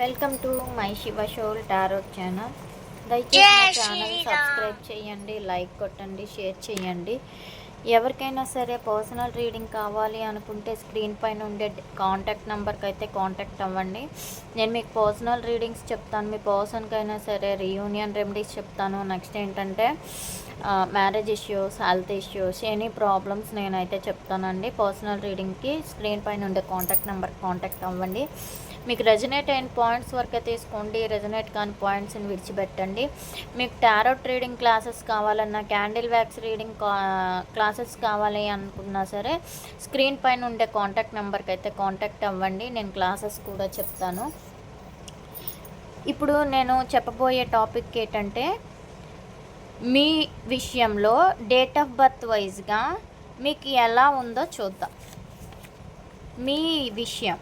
Welcome to my Shiva soul tarot channel. దయచేసి channel subscribe చేయండి like కొట్టండి share చేయండి. ఎవరికైనా సరే పర్సనల్ రీడింగ్ కావాలి అనుకుంటే స్క్రీన్ పైన ఉండే కాంటాక్ట్ నెంబర్కి అయితే కాంటాక్ట్ అవ్వండి. నేను మీకు పర్సనల్ రీడింగ్స్ చెప్తాను మీ పర్సన్కి అయినా సరే రీయూనియన్ రెమెడీస్ చెప్తాను. నెక్స్ట్ ఏంటంటే marriage issues health issues any problems నేనైతే చెప్తానండి. పర్సనల్ రీడింగ్కి స్క్రీన్ పైన ఉండే కాంటాక్ట్ నెంబర్కి కాంటాక్ట్ అవ్వండి. మీకు రెజనేట్ అయిన పాయింట్స్ వరకే తీసుకోండి. రెజనేట్ కాని పాయింట్స్ని విడిచిపెట్టండి. మీకు టారోట్ రీడింగ్ క్లాసెస్ కావాలన్నా క్యాండిల్ వ్యాక్స్ రీడింగ్ క్లాసెస్ కావాలి అనుకున్నా సరే స్క్రీన్ పైన ఉండే కాంటాక్ట్ నెంబర్కి అయితే కాంటాక్ట్ అవ్వండి. నేను క్లాసెస్ కూడా చెప్తాను. ఇప్పుడు నేను చెప్పబోయే టాపిక్ ఏంటంటే మీ విషయంలో డేట్ ఆఫ్ బర్త్ వైజ్గా మీకు ఎలా ఉందో చూద్దాం. మీ విషయం.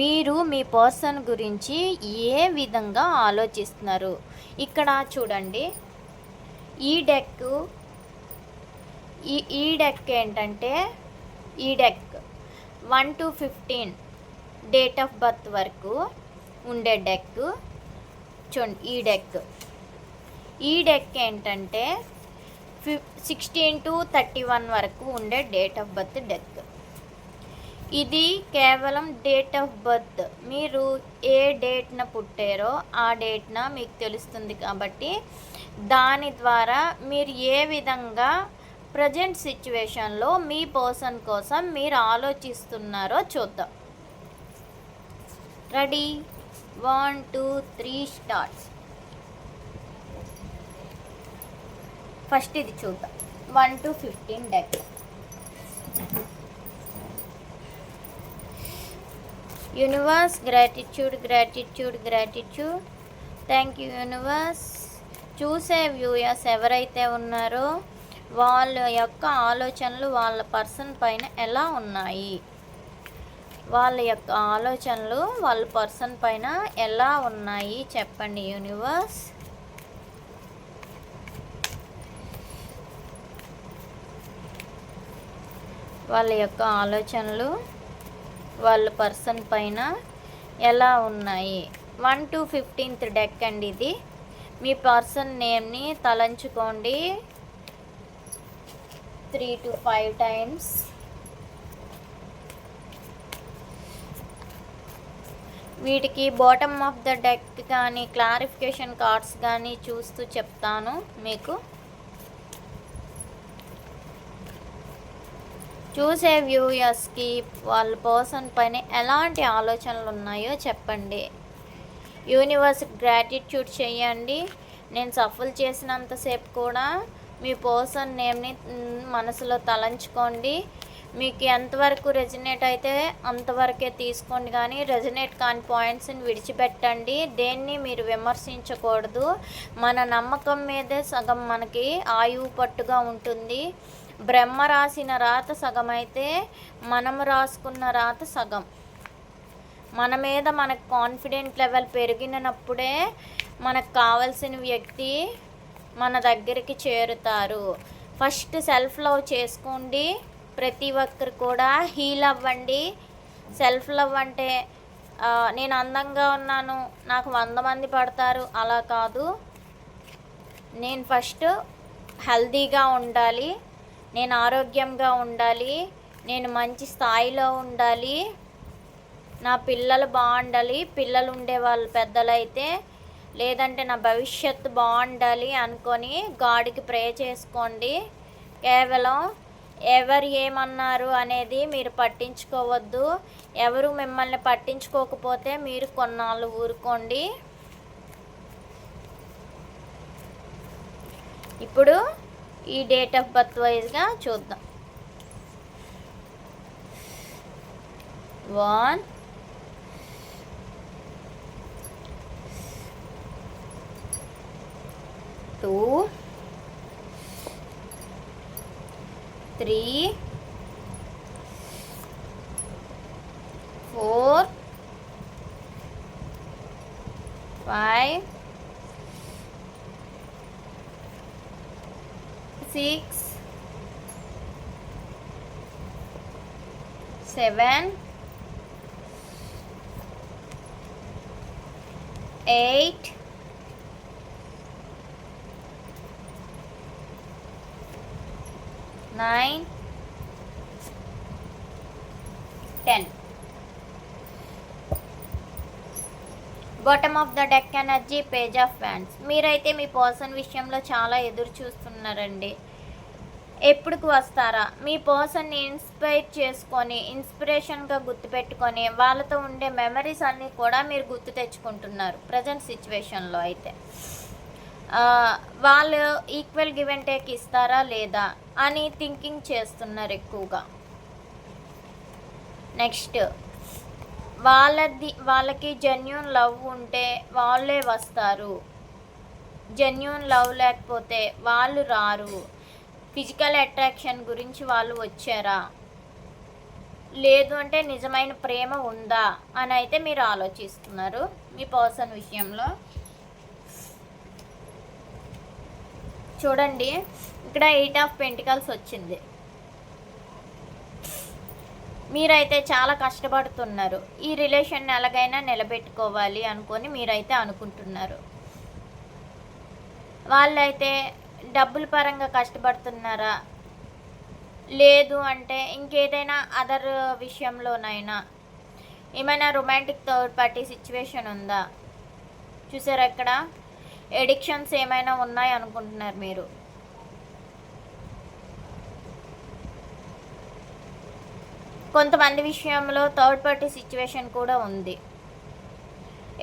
మీరు మీ పర్సన్ గురించి ఏ విధంగా ఆలోచిస్తున్నారు? ఇక్కడ చూడండి. ఈ డెక్ ఈ ఈ డెక్ ఏంటంటే ఈ deck one two fifteen date of birth వరకు ఉండే డెక్ చూడండి ఈ డెక్ ఈ డెక్ ఏంటంటే ఫిఫ్ సిక్స్టీన్ టు థర్టీ వన్ వరకు ఉండే డేట్ ఆఫ్ బర్త్ డెక్ ఇది కేవలం డేట్ ఆఫ్ బర్త్. మీరు ఏ డేట్న పుట్టారో ఆ డేట్న మీకు తెలుస్తుంది కాబట్టి దాని ద్వారా మీరు ఏ విధంగా ప్రజెంట్ సిచ్యువేషన్లో మీ పర్సన్ కోసం మీరు ఆలోచిస్తున్నారో చూద్దాం. Ready? One two three starts first ఇది చూద్దాం. One to fifteen decks universe gratitude gratitude gratitude thank you universe. చూసే వ్యూయర్స్ ఎవరైతే ఉన్నారో వాళ్ళ యొక్క ఆలోచనలు వాళ్ళ పర్సన్ పైన ఎలా ఉన్నాయి? వాళ్ళ యొక్క ఆలోచనలు వాళ్ళ పర్సన్ పైన ఎలా ఉన్నాయి? చెప్పండి యూనివర్స్. వాళ్ళ యొక్క ఆలోచనలు వాళ్ళ పర్సన్ పైన ఎలా ఉన్నాయి? వన్ టు ఫిఫ్టీన్త్ డెక్ అండి ఇది. మీ పర్సన్ నేమ్ని తలంచుకోండి. Three to five times. వీటికి బాటమ్ ఆఫ్ ద డెక్ కానీ క్లారిఫికేషన్ కార్డ్స్ కానీ చూస్తూ చెప్తాను మీకు. చూసే వ్యూయర్స్కి వాళ్ళ పర్సన్ పైన ఎలాంటి ఆలోచనలు ఉన్నాయో చెప్పండి. యూనివర్స్ గ్రాటిట్యూడ్ చేయండి నేను సఫల్ చేసినంతసేపు కూడా మీ పర్సన్ నేమ్ని మనసులో తలంచుకోండి. మీకు ఎంతవరకు రెజినేట్ అయితే అంతవరకే తీసుకోండి. కానీ రెజినేట్ కాని పాయింట్స్ని విడిచిపెట్టండి. దేన్ని మీరు విమర్శించకూడదు. మన నమ్మకం మీదే సగం మనకి ఆయువు పట్టుగా ఉంటుంది. బ్రహ్మ రాసిన రాత సగం అయితే మనం రాసుకున్న రాత సగం. మన మీద మనకు కాన్ఫిడెంట్ లెవెల్ పెరిగినప్పుడే మనకు కావలసిన వ్యక్తి మన దగ్గరికి చేరుతారు. ఫస్ట్ సెల్ఫ్ లవ్ చేసుకోండి. ప్రతి ఒక్కరు కూడా హీల్ అవ్వండి. సెల్ఫ్ లవ్ అంటే నేను అందంగా ఉన్నాను నాకు వంద మంది పడతారు అలా కాదు. నేను ఫస్ట్ హెల్దీగా ఉండాలి. నేను ఆరోగ్యంగా ఉండాలి నేను మంచి స్థాయిలో ఉండాలి నా పిల్లలు బాగుండాలి పిల్లలు ఉండే వాళ్ళు పెద్దలైతే లేదంటే నా భవిష్యత్తు బాగుండాలి అనుకొని గాడికి ప్రే చేసుకోండి. కేవలం ఎవరు ఏమన్నారు అనేది మీరు పట్టించుకోవద్దు. ఎవరు మిమ్మల్ని పట్టించుకోకపోతే మీరు కొన్నాళ్ళు ఊరుకోండి. ఇప్పుడు ఈ డేట్ ఆఫ్ బర్త్ వైజ్గా చూద్దాం. One two three four five six seven eight nine ten bottom of the deck energy page of fans మీరైతే మీ పర్సన్ విషయంలో చాలా ఎదురు చూస్తున్నారండి. ఎప్పుడుకు వస్తారా? మీ పర్సన్ని ఇన్స్పైర్ చేసుకొని ఇన్స్పిరేషన్గా గుర్తుపెట్టుకొని వాళ్ళతో ఉండే మెమరీస్ అన్నీ కూడా మీరు గుర్తు తెచ్చుకుంటున్నారు ప్రజెంట్ సిచ్యువేషన్లో అయితే. వాళ్ళు ఈక్వల్ గివ్ అండ్ టేక్ ఇస్తారా లేదా అని థింకింగ్ చేస్తున్నారు ఎక్కువగా. నెక్స్ట్ వాళ్ళది వాళ్ళకి జెన్యున్ లవ్ ఉంటే వాళ్ళే వస్తారు. జెన్యున్ లవ్ లేకపోతే వాళ్ళు రారు. ఫిజికల్ అట్రాక్షన్ గురించి వాళ్ళు వచ్చారా? లేదు అంటే నిజమైన ప్రేమ ఉందా? అని అయితే మీరు ఆలోచిస్తున్నారు మీ పర్సన్ విషయంలో. చూడండి ఇక్కడ ఎయిట్ ఆఫ్ పెంటికల్స్ వచ్చింది. మీరైతే చాలా కష్టపడుతున్నారు. ఈ రిలేషన్ ఎలాగైనా నిలబెట్టుకోవాలి అనుకొని మీరైతే అనుకుంటున్నారు. వాళ్ళైతే డబ్బుల పరంగా కష్టపడుతున్నారా? లేదు అంటే ఇంకేదైనా అదర్ విషయంలోనైనా. ఏమైనా రొమాంటిక్ థర్డ్ పార్టీ సిచ్యువేషన్ ఉందా? చూసారా ఇక్కడ? ఎడిక్షన్స్ ఏమైనా ఉన్నాయి అనుకుంటున్నారు మీరు? కొంతమంది విషయంలో థర్డ్ పార్టీ సిచ్యువేషన్ కూడా ఉంది.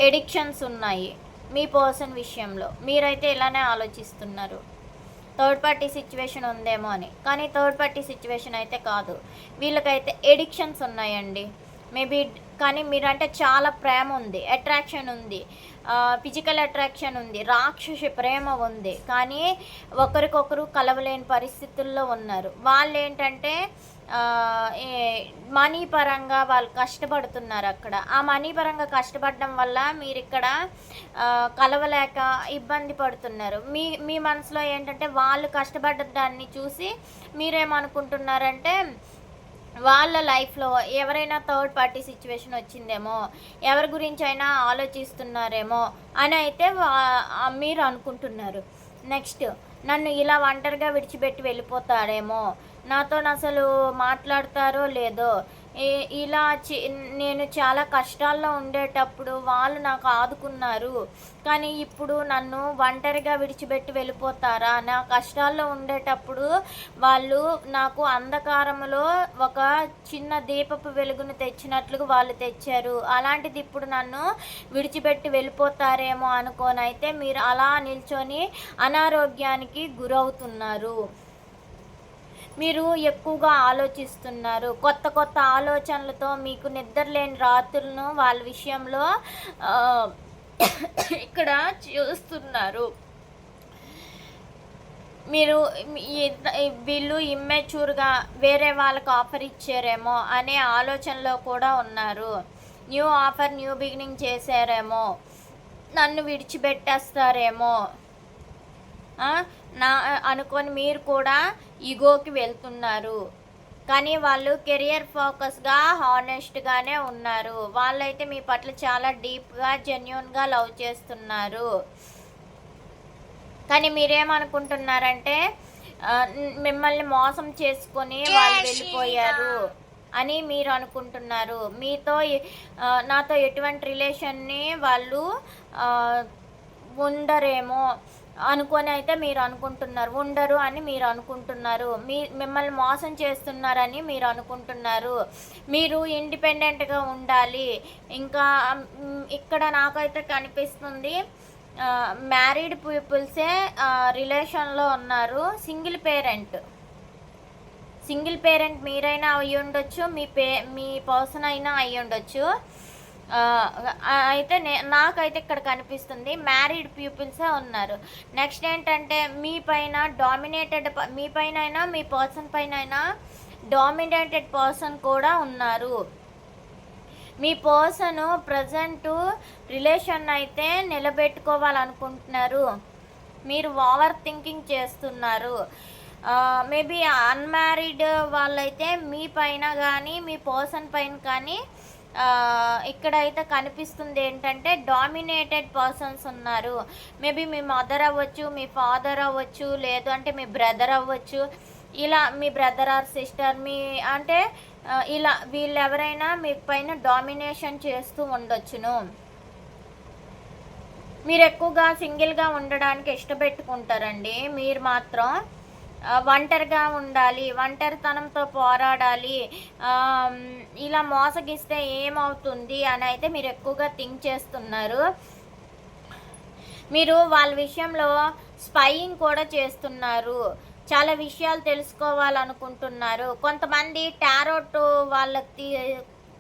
ఎడిక్షన్స్ ఉన్నాయి మీ పర్సన్ విషయంలో. మీరైతే ఇలానే ఆలోచిస్తున్నారు. థర్డ్ పార్టీ సిచ్యువేషన్ ఉందేమో అని. కానీ థర్డ్ పార్టీ సిచ్యువేషన్ అయితే కాదు. వీళ్ళకైతే ఎడిక్షన్స్ ఉన్నాయండి. మేబీ కానీ మీరంటే చాలా ప్రేమ ఉంది అట్రాక్షన్ ఉంది ఫిజికల్ అట్రాక్షన్ ఉంది రాక్షసి ప్రేమ ఉంది. కానీ ఒకరికొకరు కలవలేని పరిస్థితుల్లో ఉన్నారు. వాళ్ళు ఏంటంటే మనీ పరంగా వాళ్ళు కష్టపడుతున్నారు అక్కడ. ఆ మనీ పరంగా కష్టపడడం వల్ల మీరు ఇక్కడ కలవలేక ఇబ్బంది పడుతున్నారు. మీ మీ మనసులో ఏంటంటే వాళ్ళు కష్టపడ్డ దాన్ని చూసి మీరేమనుకుంటున్నారంటే వాళ్ళ లైఫ్లో ఎవరైనా థర్డ్ పార్టీ సిచ్యువేషన్ వచ్చిందేమో ఎవరి గురించి అయినా ఆలోచిస్తున్నారేమో అని అయితే మీరు అనుకుంటున్నారు. నెక్స్ట్ నన్ను ఇలా ఒంటరిగా విడిచిపెట్టి వెళ్ళిపోతాడేమో నాతో అసలు మాట్లాడతారో లేదో ఇలా చి- నేను చాలా కష్టాల్లో ఉండేటప్పుడు వాళ్ళు నాకు ఆదుకున్నారు. కానీ ఇప్పుడు నన్ను ఒంటరిగా విడిచిపెట్టి వెళ్ళిపోతారా? నా కష్టాల్లో ఉండేటప్పుడు వాళ్ళు నాకు అంధకారంలో ఒక చిన్న దీపపు వెలుగును తెచ్చినట్లుగా వాళ్ళు తెచ్చారు. అలాంటిది ఇప్పుడు నన్ను విడిచిపెట్టి వెళ్ళిపోతారేమో అనుకోనైతే మీరు అలా నిల్చొని అనారోగ్యానికి గురవుతున్నారు. మీరు ఎక్కువగా ఆలోచిస్తున్నారు. కొత్త కొత్త ఆలోచనలతో మీకు నిద్ర లేని రాత్రులను వాళ్ళ విషయంలో ఇక్కడ చూస్తున్నారు. మీరు వీళ్ళు ఇమ్మెచ్యూర్గా వేరే వాళ్ళకి ఆఫర్ ఇచ్చారేమో అనే ఆలోచనలో కూడా ఉన్నారు. న్యూ ఆఫర్ న్యూ బిగినింగ్ చేశారేమో. నన్ను విడిచిపెట్టేస్తారేమో. నా అనుకొని మీరు కూడా ఈగోకి వెళ్తున్నారు. కానీ వాళ్ళు కెరియర్ ఫోకస్గా హానెస్ట్గానే ఉన్నారు. వాళ్ళైతే మీ పట్ల చాలా డీప్గా జెన్యున్గా లవ్ చేస్తున్నారు. కానీ మీరేమనుకుంటున్నారంటే మిమ్మల్ని మోసం చేసుకొని వాళ్ళు వెళ్ళిపోయారు అని మీరు అనుకుంటున్నారు మీతో నాతో ఎటువంటి రిలేషన్ని వాళ్ళు ఉండరేమో. అనుకొని అయితే మీరు అనుకుంటున్నారు ఉండరు అని మీరు అనుకుంటున్నారు. మీ మిమ్మల్ని మోసం చేస్తున్నారని మీరు అనుకుంటున్నారు. మీరు ఇండిపెండెంట్గా ఉండాలి. ఇంకా ఇక్కడ నాకైతే కనిపిస్తుంది మ్యారీడ్ పీపుల్సే రిలేషన్లో ఉన్నారు. Single parent. సింగిల్ పేరెంట్ మీరైనా అయ్యి ఉండొచ్చు మీ పే మీ పర్సన్ అయినా అయ్యి ఉండొచ్చు అయితే నే నాకైతే ఇక్కడ కనిపిస్తుంది మ్యారీడ్ పీపుల్సే ఉన్నారు. నెక్స్ట్ ఏంటంటే మీ పైన డామినేటెడ్ మీ పైన అయినా మీ పర్సన్ పైన అయినా డామినేటెడ్ పర్సన్ కూడా ఉన్నారు. మీ పర్సన్ ప్రజెంట్ రిలేషన్ అయితే నిలబెట్టుకోవాలనుకుంటున్నారు. మీరు ఓవర్ థింకింగ్ చేస్తున్నారు. మేబీ అన్మ్యారీడ్ వాళ్ళైతే మీ పైన కానీ మీ పర్సన్ పైన కానీ ఇక్కడైతే కనిపిస్తుంది ఏంటంటే డామినేటెడ్ పర్సన్స్ ఉన్నారు. మేబీ మీ మదర్ అవ్వచ్చు మీ ఫాదర్ అవ్వచ్చు లేదు అంటే మీ బ్రదర్ అవ్వచ్చు. ఇలా మీ బ్రదర్ ఆర్ సిస్టర్ మీ అంటే ఇలా వీళ్ళు ఎవరైనా మీ పైన డామినేషన్ చేస్తూ ఉండొచ్చును. మీరు ఎక్కువగా సింగిల్గా ఉండడానికి ఇష్టపెట్టుకుంటారండి. మీరు మాత్రం ఒంటరిగా ఉండాలి ఒంటరితనంతో పోరాడాలి ఇలా మోసగిస్తే ఏమవుతుంది అని అయితే మీరు ఎక్కువగా థింక్ చేస్తున్నారు. మీరు వాళ్ళ విషయంలో స్పైయింగ్ కూడా చేస్తున్నారు. చాలా విషయాలు తెలుసుకోవాలనుకుంటున్నారు. కొంతమంది టారోట్ వాళ్ళకి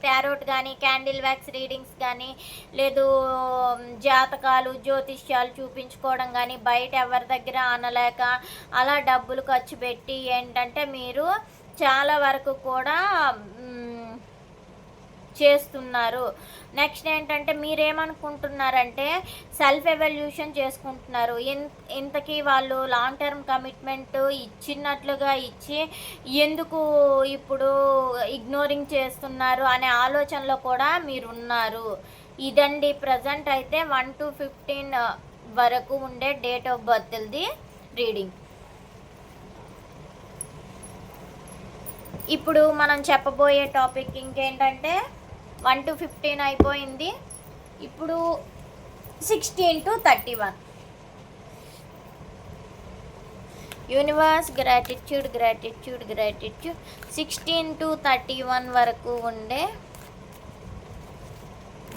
ప్యారోట్ కానీ క్యాండిల్ వ్యాక్స్ రీడింగ్స్ కానీ లేదు జాతకాలు జ్యోతిష్యాలు చూపించుకోవడం కానీ బయట ఎవరి దగ్గర అనలేక అలా డబ్బులు ఖర్చు పెట్టి ఏంటంటే మీరు చాలా వరకు కూడా చేస్తున్నారు. నెక్స్ట్ ఏంటంటే మీరేమనుకుంటున్నారంటే సెల్ఫ్ ఎవల్యూషన్ చేసుకుంటున్నారు. ఇన్ ఇంతకీ వాళ్ళు లాంగ్ టర్మ్ కమిట్మెంట్ ఇచ్చినట్లుగా ఇచ్చి ఎందుకు ఇప్పుడు ఇగ్నోరింగ్ చేస్తున్నారు అనే ఆలోచనలో కూడా మీరు ఉన్నారు ఇదండి ప్రజెంట్ అయితే వన్ టు ఫిఫ్టీన్ వరకు ఉండే డేట్ ఆఫ్ బర్త్ది రీడింగ్ ఇప్పుడు మనం చెప్పబోయే టాపిక్ ఇంకేంటంటే వన్ టు ఫిఫ్టీన్ అయిపోయింది. ఇప్పుడు sixteen to thirty one. Universe gratitude gratitude gratitude. Sixteen to thirty one వరకు ఉండే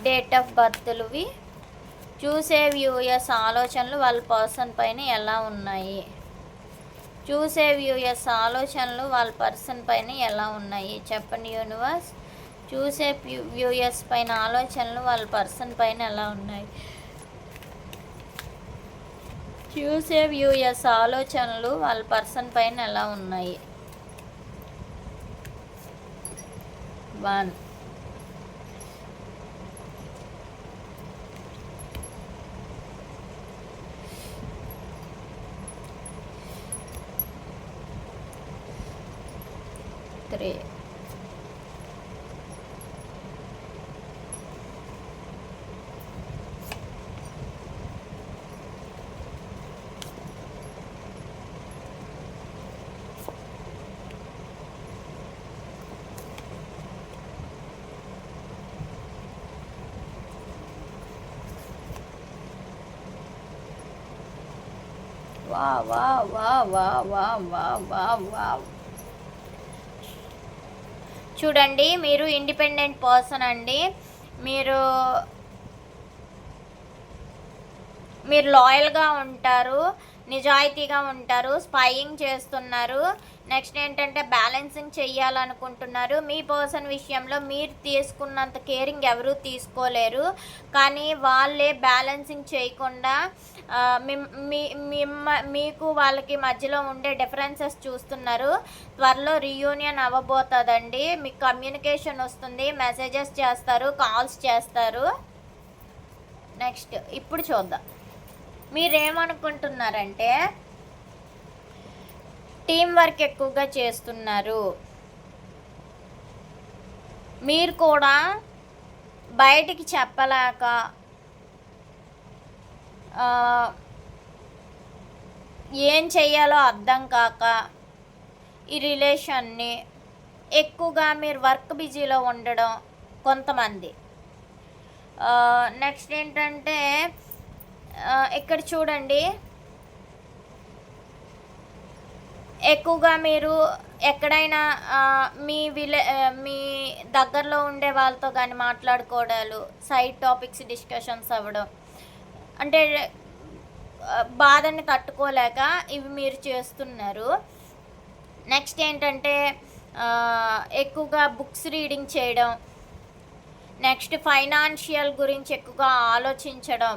డేట్ ఆఫ్ బర్త్లువి. చూసే వ్యూయర్స్ ఆలోచనలు వాళ్ళ పర్సన్ పైన ఎలా ఉన్నాయి? చూసే వ్యూయర్స్ ఆలోచనలు వాళ్ళ పర్సన్ పైన ఎలా ఉన్నాయి? చెప్పండి యూనివర్స్. చూసే వ్యూయర్స్ పైన ఆలోచనలు వాళ్ళ పర్సన్ పైన ఎలా ఉన్నాయి? చూసే వ్యూయర్స్ ఆలోచనలు వాళ్ళ పర్సన్ పైన ఎలా ఉన్నాయి? వన్ త్రీ వా వా వా వా వా వా వా చూడండి మీరు ఇండిపెండెంట్ పర్సన్ అండి. మీరు మీరు లాయల్గా ఉంటారు. నిజాయితీగా ఉంటారు స్పైయింగ్ చేస్తున్నారు. నెక్స్ట్ ఏంటంటే బ్యాలెన్సింగ్ చేయాలనుకుంటున్నారు మీ పర్సన్ విషయంలో మీరు తీసుకున్నంత కేరింగ్ ఎవరూ తీసుకోలేరు. కానీ వాళ్ళే బ్యాలెన్సింగ్ చేయకుండా ఆ, మీ మిమ్మ మీకు వాళ్ళకి మధ్యలో ఉండే డిఫరెన్సెస్ చూస్తున్నారు. త్వరలో రీయూనియన్ అవ్వబోతుందండి. మీకు కమ్యూనికేషన్ వస్తుంది మెసేజెస్ చేస్తారు కాల్స్ చేస్తారు. నెక్స్ట్ ఇప్పుడు చూద్దాం. మీరేమనుకుంటున్నారంటే టీం వర్క్ ఎక్కువగా చేస్తున్నారు. మీరు కూడా బయటికి చెప్పలేక ఏం చెయ్యాలో అర్థం కాక ఈ రిలేషన్ని ఎక్కువగా మీరు వర్క్ బిజీలో ఉండడం కొంతమంది. నెక్స్ట్ ఏంటంటే ఇక్కడ చూడండి? ఎక్కువగా మీరు ఎక్కడైనా మీ విలే మీ దగ్గరలో ఉండే వాళ్ళతో కానీ మాట్లాడుకోవడాలు సైడ్ టాపిక్స్ డిస్కషన్స్ అవ్వడం అంటే బాధని తట్టుకోలేక ఇవి మీరు చేస్తున్నారు. నెక్స్ట్ ఏంటంటే ఎక్కువగా బుక్స్ రీడింగ్ చేయడం నెక్స్ట్ ఫైనాన్షియల్ గురించి ఎక్కువగా ఆలోచించడం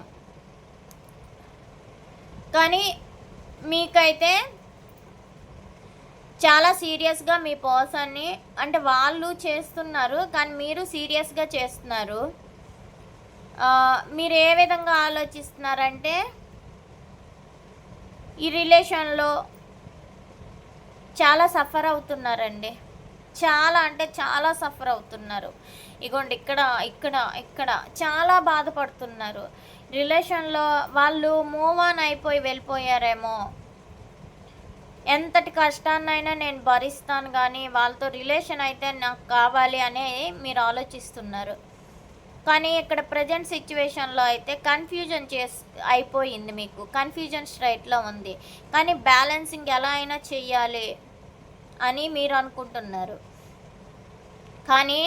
కానీ మీకైతే చాలా సీరియస్గా మీ పర్సన్ని అంటే వాళ్ళు చేస్తున్నారు కానీ మీరు సీరియస్గా చేస్తున్నారు. మీరు ఏ విధంగా ఆలోచిస్తున్నారంటే ఈ రిలేషన్లో చాలా సఫర్ అవుతున్నారండి. చాలా అంటే చాలా సఫర్ అవుతున్నారు. ఇగోండి ఇక్కడ ఇక్కడ ఇక్కడ చాలా బాధపడుతున్నారు. రిలేషన్లో వాళ్ళు మూవ్ ఆన్ అయిపోయి వెళ్ళిపోయారేమో. ఎంతటి కష్టాన్నైనా నేను భరిస్తాను కానీ వాళ్ళతో రిలేషన్ అయితే నాకు కావాలి అనే మీరు ఆలోచిస్తున్నారు. కానీ ఇక్కడ ప్రజెంట్ సిచ్యువేషన్లో అయితే కన్ఫ్యూజన్ చేస్ అయిపోయింది మీకు. కన్ఫ్యూజన్ స్ట్రైట్లో ఉంది. కానీ బ్యాలెన్సింగ్ ఎలా అయినా చెయ్యాలి అని మీరు అనుకుంటున్నారు. కానీ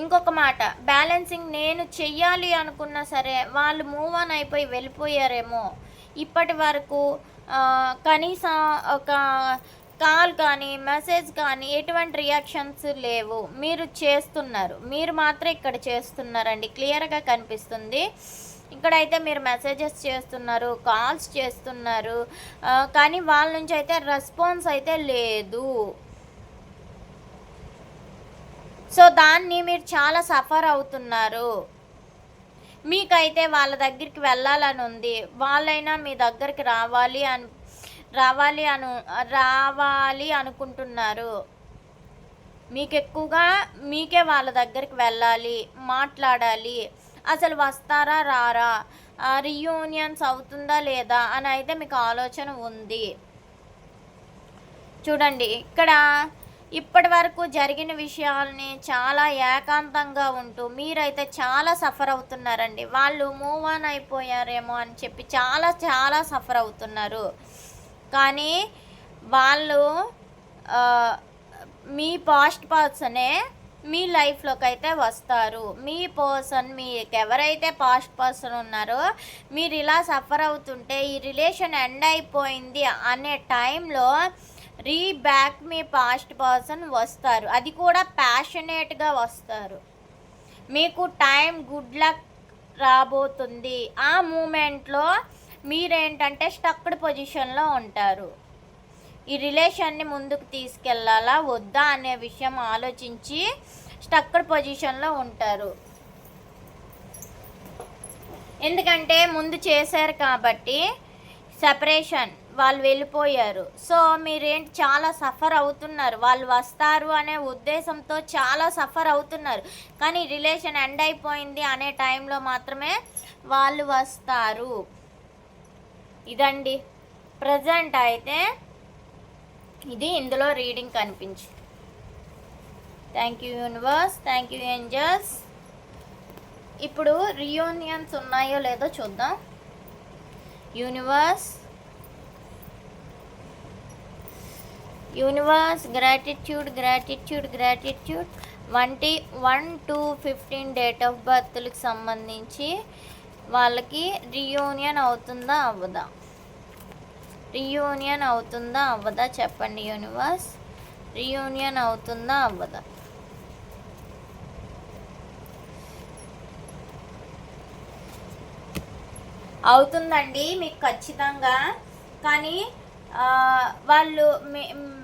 ఇంకొక మాట బ్యాలెన్సింగ్ నేను చెయ్యాలి అనుకున్నా సరే వాళ్ళు మూవ్ ఆన్ అయిపోయి వెళ్ళిపోయారేమో. ఇప్పటి వరకు కనీసం ఒక కాల్ కానీ మెసేజ్ కానీ ఎటువంటి రియాక్షన్స్ లేవు. మీరు చేస్తున్నారు. మీరు మాత్రం ఇక్కడ చేస్తున్నారండి. క్లియర్గా కనిపిస్తుంది. ఇక్కడైతే మీరు మెసేజెస్ చేస్తున్నారు కాల్స్ చేస్తున్నారు. కానీ వాళ్ళ నుంచి అయితే రెస్పాన్స్ అయితే లేదు. సో దాన్ని మీరు చాలా సఫర్ అవుతున్నారు. మీకైతే వాళ్ళ దగ్గరికి వెళ్ళాలని ఉంది. వాళ్ళైనా మీ దగ్గరికి రావాలి అని రావాలి అను రావాలి అనుకుంటున్నారు. మీకు ఎక్కువగా మీకే వాళ్ళ దగ్గరికి వెళ్ళాలి మాట్లాడాలి. అసలు వస్తారా రారా? రీయూనియన్స్ అవుతుందా లేదా అని అయితే మీకు ఆలోచన ఉంది. చూడండి ఇక్కడ ఇప్పటి వరకు జరిగిన విషయాల్ని చాలా ఏకాంతంగా ఉంటూ మీరైతే చాలా సఫర్ అవుతున్నారండి. వాళ్ళు మూవ్ ఆన్ అయిపోయారేమో అని చెప్పి చాలా చాలా సఫర్ అవుతున్నారు. కానీ వాళ్ళు మీ పాస్ట్ పర్సనే మీ లైఫ్లోకి అయితే వస్తారు. మీ పర్సన్ మీకు ఎవరైతే పాస్ట్ పర్సన్ ఉన్నారో మీరు ఇలా సఫర్ అవుతుంటే ఈ రిలేషన్ ఎండ్ అయిపోయింది అనే టైంలో రీ బ్యాక్ మీ పాస్ట్ పర్సన్ వస్తారు. అది కూడా ప్యాషనేట్గా వస్తారు. మీకు టైం గుడ్ లక్ రాబోతుంది. ఆ మూమెంట్లో మీరేంటంటే స్టక్డ్ పొజిషన్లో ఉంటారు. ఈ రిలేషన్ని ముందుకు తీసుకెళ్ళాలా వద్దా అనే విషయం ఆలోచించి స్టక్డ్ పొజిషన్లో ఉంటారు. ఎందుకంటే ముందు చేశారు కాబట్టి సెపరేషన్ వాళ్ళు వెళ్ళిపోయారు. సో మీరేంటి చాలా సఫర్ అవుతున్నారు. వాళ్ళు వస్తారు అనే ఉద్దేశంతో చాలా సఫర్ అవుతున్నారు. కానీ రిలేషన్ ఎండ్ అయిపోయింది అనే టైంలో మాత్రమే వాళ్ళు వస్తారు. ఇదండి. ప్రజెంట్ అయితే ఇది ఇందులో రీడింగ్ కనిపించి thank you universe. Thank you angels. ఇప్పుడు రియూనియన్స్ ఉన్నాయో లేదో చూద్దాం. Universe. Universe gratitude gratitude gratitude వంటి one to fifteen date of బర్త్లకు సంబంధించి వాళ్ళకి రియూనియన్ అవుతుందా అవ్వదా? రియూనియన్ అవుతుందా అవ్వదా? చెప్పండి యూనివర్స్. రియూనియన్ అవుతుందా అవ్వదా? అవుతుందండి మీకు ఖచ్చితంగా. కానీ వాళ్ళు మీ-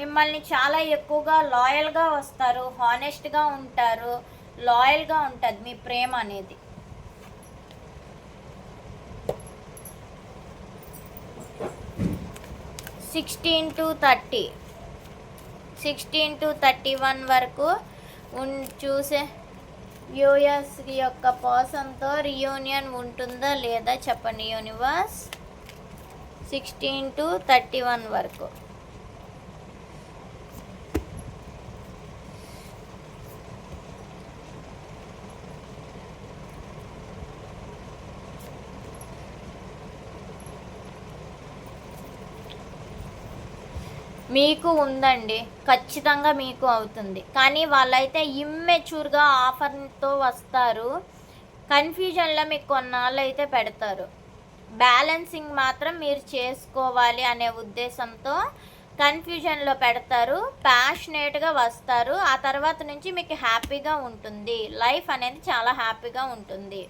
మిమ్మల్ని చాలా ఎక్కువగా లాయల్గా వస్తారు హానెస్ట్గా ఉంటారు లాయల్గా ఉంటుంది మీ ప్రేమ అనేది. Sixteen to thirty sixteen to thirty one వరకు ఉన్ చూసే యూఎస్ యొక్క పర్సన్తో రియూనియన్ ఉంటుందా లేదా చెప్పండి universe sixteen to thirty one వరకు. మీకు ఉందండి. ఖచ్చితంగా మీకు అవుతుంది. కానీ వాళ్ళైతే ఇమ్మెచ్యూర్గా ఆఫర్తో వస్తారు. కన్ఫ్యూజన్లో మీకు కొన్నాళ్ళు అయితే పెడతారు. బ్యాలెన్సింగ్ మాత్రం మీరు చేసుకోవాలి అనే ఉద్దేశంతో కన్ఫ్యూజన్లో పెడతారు. ప్యాషనేట్గా వస్తారు. ఆ తర్వాత నుంచి మీకు హ్యాపీగా ఉంటుంది. లైఫ్ అనేది చాలా హ్యాపీగా ఉంటుంది.